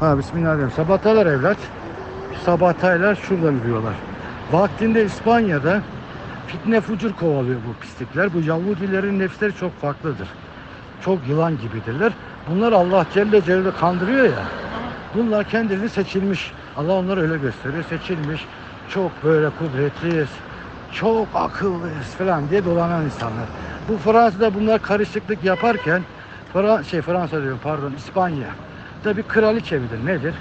Ha bismillahirrahmanirrahim. Sabataylar evlat. Sabataylar şuradan yürüyorlar. Vaktinde İspanya'da fitne fucur kovalıyor bu pislikler. Bu Yahudilerin nefsleri çok farklıdır. Çok yılan gibidirler. Bunlar Allah Celle Celle kandırıyor ya. Bunlar kendileri seçilmiş. Allah onları öyle gösteriyor. Seçilmiş. Çok böyle kudretliyiz. Çok akıllıyız falan diye dolanan insanlar. Bu Fransa'da bunlar karışıklık yaparken Fra şey Fransa diyorum pardon İspanya da bir kraliçe midir nedir?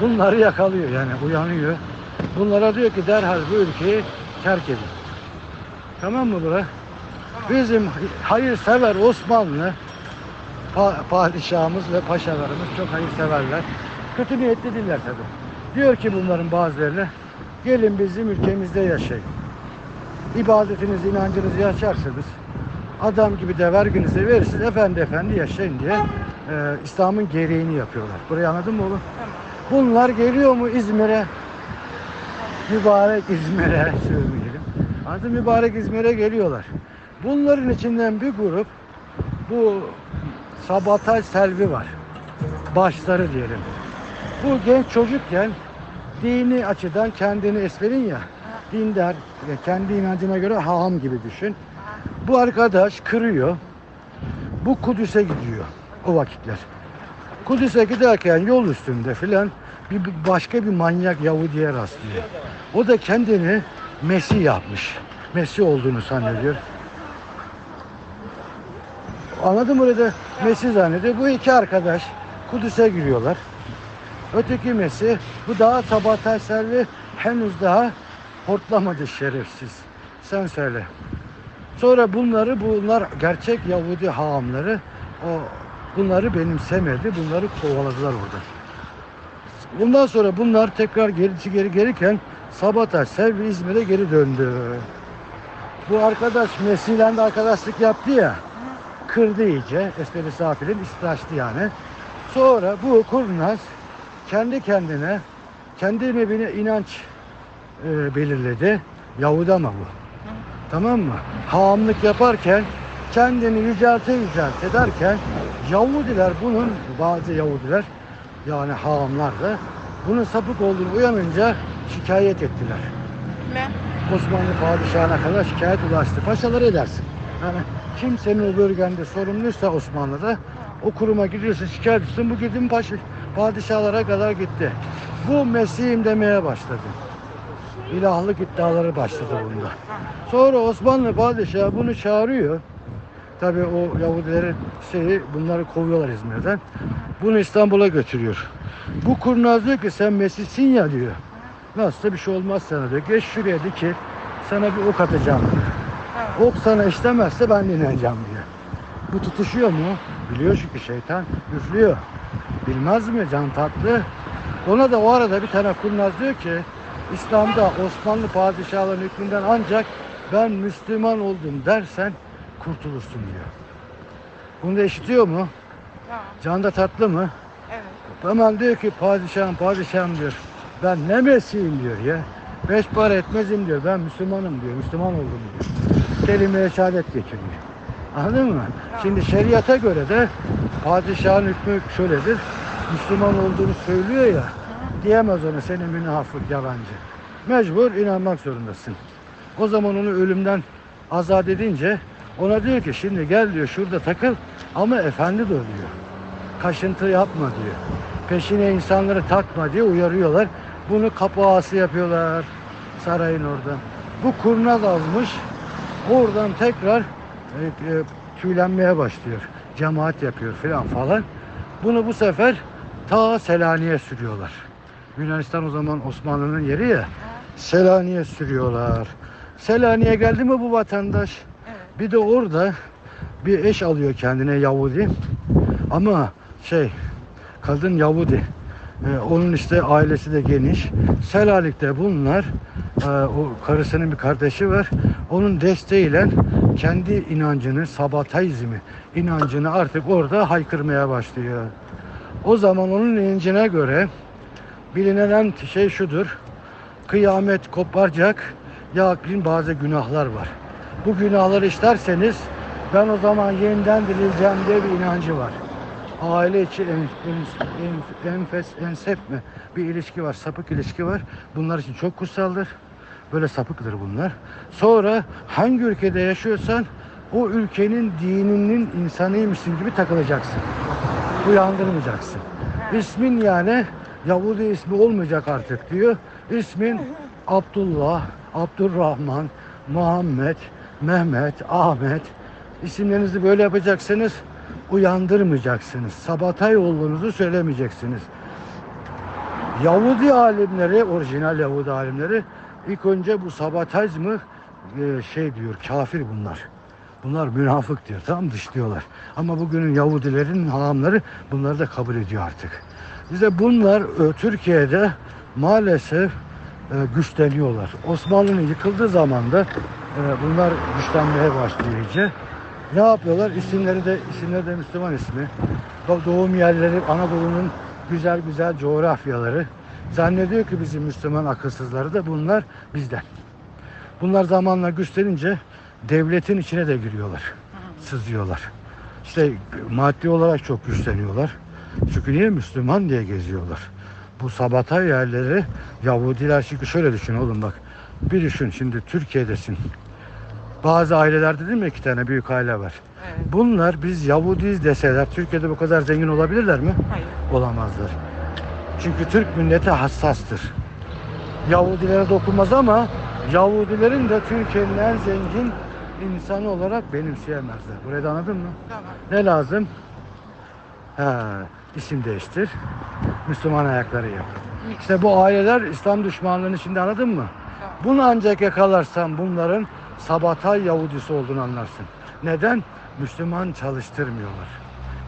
Bunları yakalıyor yani uyanıyor. Bunlara diyor ki derhal bu ülkeyi terk edin. Tamam mı bura? Bizim hayırsever Osmanlı pa- padişahımız ve paşalarımız çok hayırseverler. Kötü niyetli değiller tabii. Diyor ki bunların bazılarına gelin bizim ülkemizde yaşayın. İbadetinizi, inancınızı yaşarsınız. Adam gibi de verginizi verirsiniz. Efendi efendi yaşayın diye e, İslam'ın gereğini yapıyorlar. Burayı anladın mı oğlum? Bunlar geliyor mu İzmir'e? Mübarek İzmir'e söyleyelim. Adı mübarek İzmir'e geliyorlar. Bunların içinden bir grup bu sabotaj selvi var. Başları diyelim. Bu genç çocukken dini açıdan kendini esverin ya dindar kendi inancına göre haham gibi düşün. Bu arkadaş kırıyor. Bu Kudüs'e gidiyor o vakitler. Kudüs'e giderken yol üstünde filan bir, başka bir manyak Yahudi'ye rastlıyor. O da kendini Mesih yapmış. Mesih olduğunu zannediyor. Anladın mı orada Mesih zannediyor. Bu iki arkadaş Kudüs'e giriyorlar. Öteki Mesih bu daha sabataj servi henüz daha hortlamadı şerefsiz. Sen söyle. Sonra bunları bunlar gerçek Yahudi hahamları o bunları benimsemedi. Bunları kovaladılar orada. Bundan sonra bunlar tekrar gerisi geri gelirken sabotaj servi İzmir'e geri döndü. Bu arkadaş Mesih'le de arkadaşlık yaptı ya. Kırdı iyice. Espri safilin istaçtı yani. Sonra bu kurnaz kendi kendine kendi bir inanç e, belirledi. Yahudi ama bu. Tamam mı? Haamlık yaparken kendini yücelte yücelte ederken Yahudiler bunun bazı Yahudiler yani haamlar da bunun sapık olduğunu uyanınca şikayet ettiler. Kime? Osmanlı padişahına kadar şikayet ulaştı. Paşaları edersin. Yani kim senin o bölgende sorumluysa Osmanlı'da o kuruma gidiyorsun şikayet ediyorsun. Bu gidin paşa, padişahlara kadar gitti. Bu Mesih'im demeye başladı. İlahlık iddiaları başladı bunda. Sonra Osmanlı padişahı bunu çağırıyor. Tabii o Yahudilerin şeyi bunları kovuyorlar İzmir'den. Bunu İstanbul'a götürüyor. Bu kurnaz diyor ki sen Mesih'sin ya diyor. Nasılsa bir şey olmaz sana diyor. Geç şuraya de ki sana bir ok atacağım diyor. Ok sana işlemezse ben de diyor. Bu tutuşuyor mu? Biliyor çünkü şeytan üflüyor. Bilmez mi can tatlı? Ona da o arada bir tane kurnaz diyor ki İslam'da Osmanlı padişahların hükmünden ancak ben Müslüman oldum dersen kurtulursun diyor. Bunu da işitiyor mu? Tamam. Can da tatlı mı? Evet. Hemen diyor ki padişahım padişahım diyor. Ben ne Mesih'im diyor ya. Beş para etmezim diyor. Ben Müslümanım diyor. Müslüman oldum diyor. Kelime-i şehadet getiriyor. Anladın mı? Şimdi şeriata göre de padişahın hükmü şöyledir. Müslüman olduğunu söylüyor ya. Diyemez ona senin münafık yalancı. Mecbur inanmak zorundasın. O zaman onu ölümden azat edince ona diyor ki şimdi gel diyor şurada takıl ama efendi dur diyor kaşıntı yapma diyor. Peşine insanları takma diye uyarıyorlar. Bunu kapı ağası yapıyorlar sarayın orada. Bu kurnaz azmış. Oradan tekrar e, e, tüylenmeye başlıyor. Cemaat yapıyor filan falan. Bunu bu sefer ta Selanik'e sürüyorlar. Yunanistan o zaman Osmanlı'nın yeri ya. Selanik'e sürüyorlar. Selanik'e geldi mi bu vatandaş? Bir de orada bir eş alıyor kendine Yahudi. Ama şey kadın Yahudi. Ee, onun işte ailesi de geniş. Selanik'te bunlar e, o karısının bir kardeşi var. Onun desteğiyle kendi inancını, sabatizmi inancını artık orada haykırmaya başlıyor. O zaman onun inancına göre bilinen en şey şudur. Kıyamet koparacak. Yakın bazı günahlar var. Bu günahları işlerseniz ben o zaman yeniden dirileceğim diye bir inancı var. aile içi en, en, en, enfes, ensep mi? Bir ilişki var, sapık ilişki var. Bunlar için çok kutsaldır. Böyle sapıktır bunlar. Sonra hangi ülkede yaşıyorsan o ülkenin dininin insanıymışsın gibi takılacaksın. Uyandırmayacaksın. İsmin yani Yahudi ismi olmayacak artık diyor. İsmin Abdullah, Abdurrahman, Muhammed, Mehmet, Ahmet. İsimlerinizi böyle yapacaksınız. Uyandırmayacaksınız. Sabatay olduğunuzu söylemeyeceksiniz. Yahudi alimleri, orijinal Yahudi alimleri ilk önce bu sabatizmı e, şey diyor, kafir bunlar. Bunlar münafık diyor, mı? dışlıyorlar. Ama bugünün Yahudilerin hahamları bunları da kabul ediyor artık. Bize bunlar e, Türkiye'de maalesef e, güçleniyorlar. Osmanlı'nın yıkıldığı zaman da bunlar güçlenmeye başlıyor iyice. Ne yapıyorlar? İsimleri de isimleri de Müslüman ismi. Do- Doğum yerleri Anadolu'nun güzel güzel coğrafyaları. Zannediyor ki bizim Müslüman akılsızları da bunlar bizden. Bunlar zamanla güçlenince devletin içine de giriyorlar. Sızıyorlar. İşte maddi olarak çok güçleniyorlar. Çünkü niye Müslüman diye geziyorlar. Bu sabata yerleri Yahudiler çünkü şöyle düşün oğlum bak. Bir düşün şimdi Türkiye'desin. Bazı ailelerde değil mi iki tane büyük aile var. Evet. Bunlar biz Yahudiyiz deseler Türkiye'de bu kadar zengin olabilirler mi? Hayır. Olamazlar. Çünkü Türk milleti hassastır. Yahudilere dokunmaz ama Yahudilerin de Türkiye'nin en zengin insanı olarak benimseyemezler. Burayı da anladın mı? Tamam. Ne lazım? Ha, isim değiştir. Müslüman ayakları yap. İşte bu aileler İslam düşmanlığının içinde anladın mı? Bunu ancak yakalarsan bunların Sabatay Yahudisi olduğunu anlarsın. Neden? Müslüman çalıştırmıyorlar.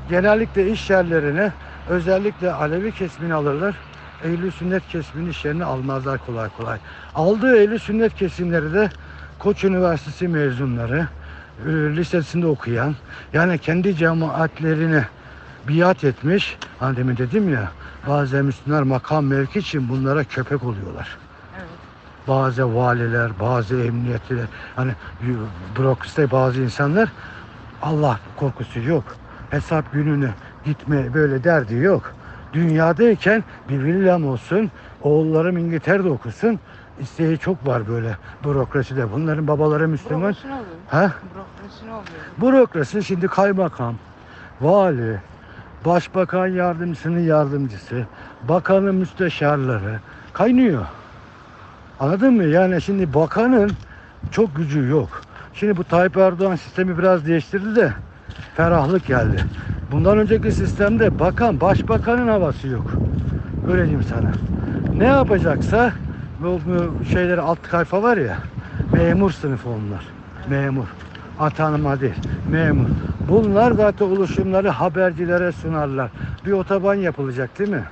Genellikle iş yerlerine özellikle Alevi kesmini alırlar. Ehl-i sünnet kesiminin iş yerine almazlar kolay kolay. Aldığı ehl sünnet kesimleri de Koç Üniversitesi mezunları, e, lisesinde okuyan, yani kendi cemaatlerine biat etmiş. Hani demin dedim ya, bazı Müslümanlar makam mevki için bunlara köpek oluyorlar. Bazı valiler, bazı emniyetliler, hani bürokraside bazı insanlar Allah korkusu yok. Hesap gününü gitme böyle derdi yok. Dünyadayken bir villam olsun, oğullarım İngiltere'de okusun. İsteği çok var böyle bürokraside. Bunların babaları Müslüman. Bürokrasi ne oluyor? Ha? Bürokrasi ne oluyor? Bürokrasi şimdi kaymakam, vali, başbakan yardımcısının yardımcısı, bakanın müsteşarları kaynıyor. Anladın mı? Yani şimdi bakanın çok gücü yok. Şimdi bu Tayyip Erdoğan sistemi biraz değiştirdi de ferahlık geldi. Bundan önceki sistemde bakan, başbakanın havası yok. Öyle diyeyim sana. Ne yapacaksa bu, bu şeyleri alt kayfa var ya memur sınıfı onlar. Memur. Atanma değil. Memur. Bunlar zaten oluşumları habercilere sunarlar. Bir otoban yapılacak değil mi?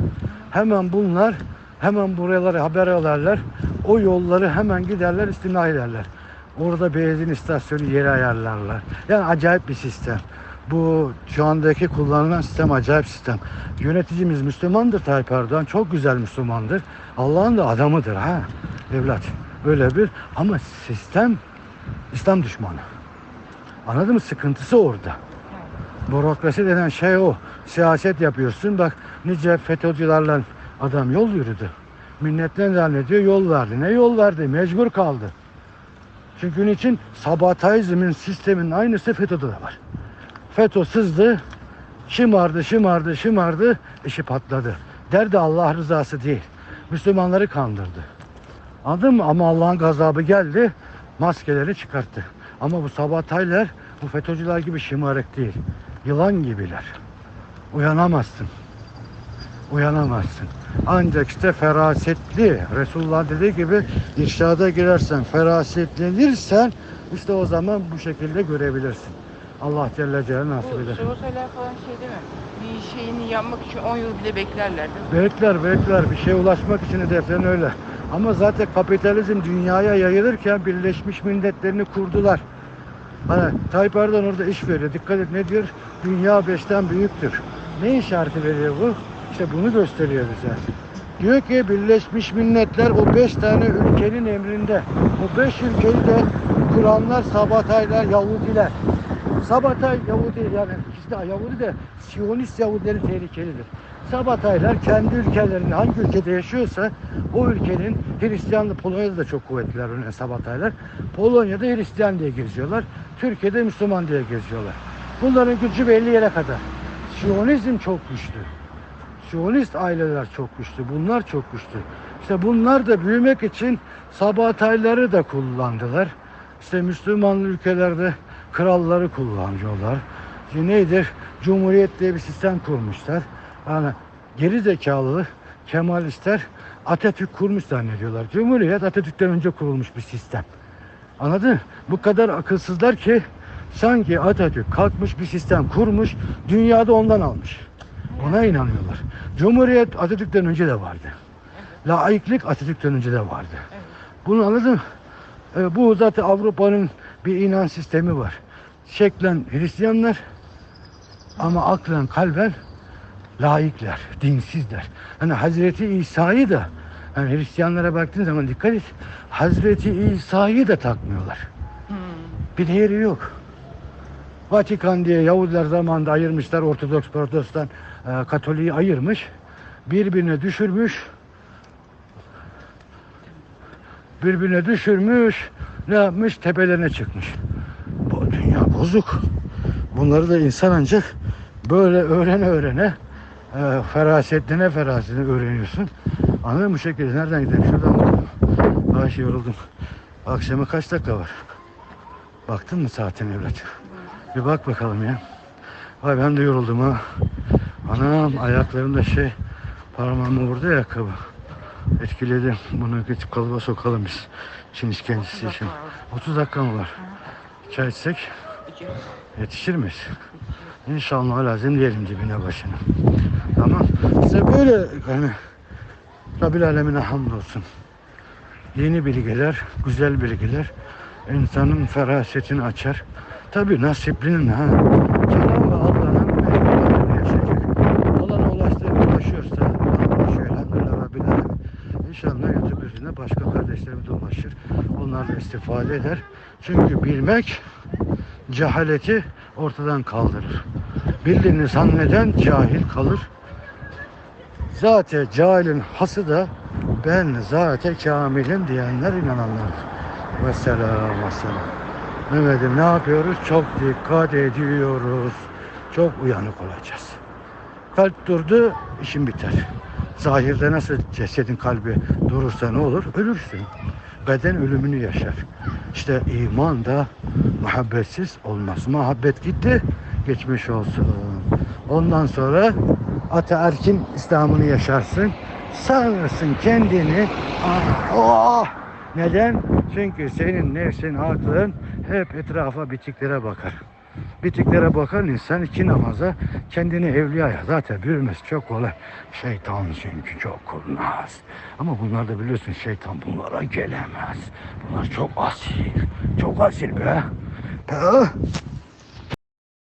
Hemen bunlar hemen buraları haber alarlar. O yolları hemen giderler istimlak ederler. Orada benzin istasyonu yeri ayarlarlar. Yani acayip bir sistem. Bu şu andaki kullanılan sistem acayip sistem. Yöneticimiz Müslümandır Tayyip Erdoğan. Çok güzel Müslümandır. Allah'ın da adamıdır ha evlat. Öyle bir ama sistem İslam düşmanı. Anladın mı? Sıkıntısı orada. Bürokrasi denen şey o. Siyaset yapıyorsun. Bak nice FETÖ'cülerle adam yol yürüdü. Milletler zannediyor yol verdi. Ne yol verdi? Mecbur kaldı. Çünkü niçin? Sabatayizmin sistemin aynısı FETÖ'de de var. FETÖ sızdı, şımardı, şımardı, şımardı, işi patladı. Derdi Allah rızası değil. Müslümanları kandırdı. Anladın mı? Ama Allah'ın gazabı geldi, maskeleri çıkarttı. Ama bu sabataylar, bu FETÖ'cüler gibi şımarık değil. Yılan gibiler. Uyanamazsın. Uyanamazsın. Ancak işte ferasetli, Resulullah dediği gibi irşada girersen, ferasetlenirsen işte o zaman bu şekilde görebilirsin. Allah Celle Celaluhu nasip Bu eder. Soğutaylar falan şey değil mi? Bir şeyini yapmak için 10 yıl bile beklerler değil mi? Bekler bekler bir şeye ulaşmak için hedeflerin öyle. Ama zaten kapitalizm dünyaya yayılırken Birleşmiş Milletlerini kurdular. Hani Tayyip Erdoğan orada iş veriyor. Dikkat et ne diyor? Dünya beşten büyüktür. Ne işareti veriyor bu? İşte bunu gösteriyor bize. Diyor ki Birleşmiş Milletler o beş tane ülkenin emrinde. O beş ülkeyi de kuranlar Sabataylar, Yahudiler. Sabatay Yahudi yani de Yahudi de Siyonist Yahudileri tehlikelidir. Sabataylar kendi ülkelerinde hangi ülkede yaşıyorsa o ülkenin Hristiyanlığı Polonya'da da çok kuvvetliler örneğin Sabataylar. Polonya'da Hristiyan diye geziyorlar. Türkiye'de Müslüman diye geziyorlar. Bunların gücü belli yere kadar. Siyonizm çok güçlü. Siyonist aileler çok güçlü. Bunlar çok güçlü. İşte bunlar da büyümek için Sabatayları da kullandılar. İşte Müslüman ülkelerde kralları kullanıyorlar. Nedir? Cumhuriyet diye bir sistem kurmuşlar. Yani geri zekalı Kemalistler Atatürk kurmuş zannediyorlar. Cumhuriyet Atatürk'ten önce kurulmuş bir sistem. Anladın? mı? Bu kadar akılsızlar ki sanki Atatürk kalkmış bir sistem kurmuş, dünyada ondan almış. Ona inanıyorlar. Cumhuriyet Atatürk'ten önce de vardı. Laiklik Atatürk'ten önce de vardı. Evet. Bunu anladın mı? Ee, bu zaten Avrupa'nın bir inanç sistemi var. Şeklen Hristiyanlar ama aklen kalben laikler, dinsizler. Hani Hazreti İsa'yı da hani Hristiyanlara baktığın zaman dikkat et. Hazreti İsa'yı da takmıyorlar. Hmm. Bir değeri yok. Vatikan diye Yahudiler zamanında ayırmışlar. Ortodoks, Protestan, e, Katoliği ayırmış. Birbirine düşürmüş. Birbirine düşürmüş. Ne yapmış? Tepelerine çıkmış. Bu dünya bozuk. Bunları da insan ancak böyle öğrene öğrene e, ferasetine ferasetine öğreniyorsun. Anladın mı bu şekilde? Nereden gidelim? Şuradan. Ay yoruldum. Akşama kaç dakika var? Baktın mı saatine evlat? Bir bak bakalım ya. Vay ben de yoruldum ha. Anam ayaklarımda şey parmağımı vurdu ya ayakkabı. Etkiledi. Bunu gidip kalıba sokalım biz. Çin işkencesi için. 30 dakika mı var? Çay içsek yetişir miyiz? İnşallah lazım diyelim dibine başına. Tamam. İşte böyle yani Rabbil alemine hamdolsun. Yeni bilgiler, güzel bilgiler insanın ferasetini açar. Tabi nasiplinin ha. Cenab-ı Allah'ın meyvelerini yaşayacak. Allah'a ulaştığı ulaşıyorsa ulaşıyor. Elhamdülillah Rabbil alemin. İnşallah üzerinde başka kardeşlerimiz de ulaşır. Onlar da istifade eder. Çünkü bilmek cehaleti ortadan kaldırır. Bildiğini zanneden cahil kalır. Zaten cahilin hası da ben zaten kamilim diyenler inananlardır. Vesselam vesselam. Mehmet'im ne yapıyoruz? Çok dikkat ediyoruz. Çok uyanık olacağız. Kalp durdu, işin biter. Zahirde nasıl cesedin kalbi durursa ne olur? Ölürsün. Beden ölümünü yaşar. İşte iman da muhabbetsiz olmaz. Muhabbet gitti, geçmiş olsun. Ondan sonra ataerkin İslam'ını yaşarsın. Sanırsın kendini ah, oh! Neden? Çünkü senin nefsin, aklın hep etrafa bitiklere bakar. Bitiklere bakan insan iki namaza kendini evliyaya zaten büyümesi çok kolay. Şeytan çünkü çok kurnaz. Ama bunlar da biliyorsun şeytan bunlara gelemez. Bunlar çok asil. Çok asil be. Ah!